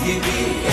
You be.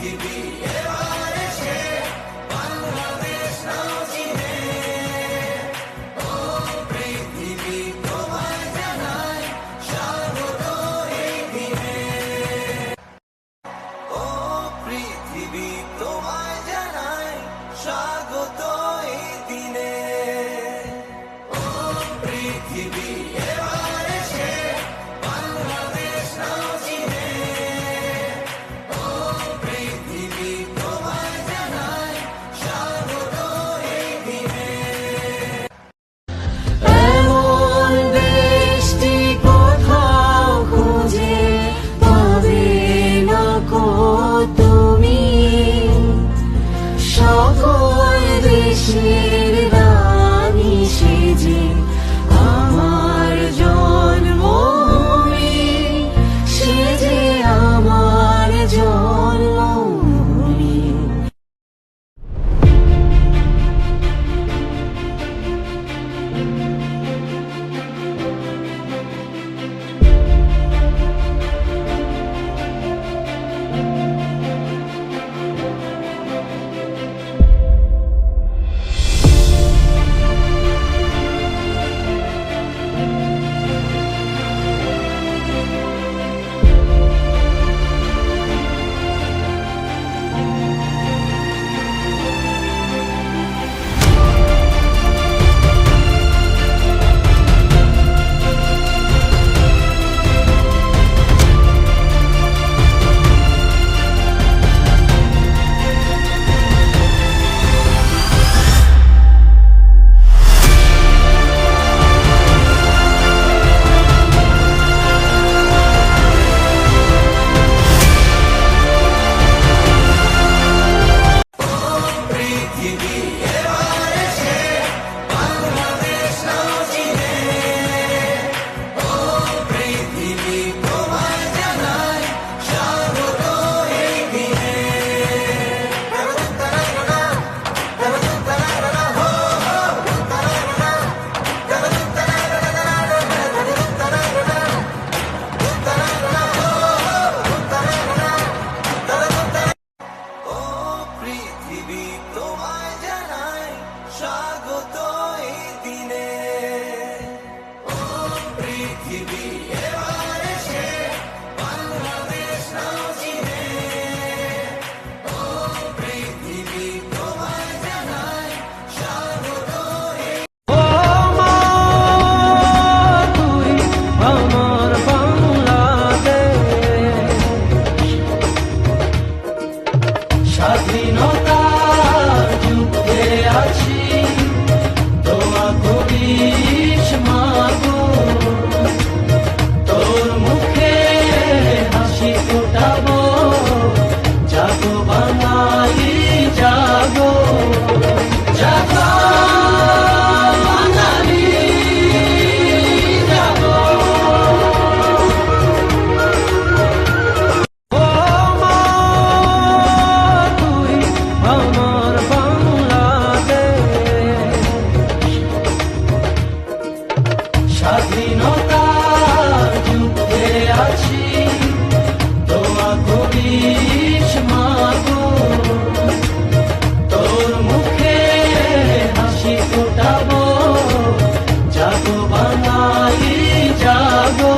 He be আমার বাংলাদেশ স্বাধীনতার যুদ্ধে আছি তোমা করিস মাগো। তোর মুখে হাসি ফোটাবো জাগো বাঙালি জাগো।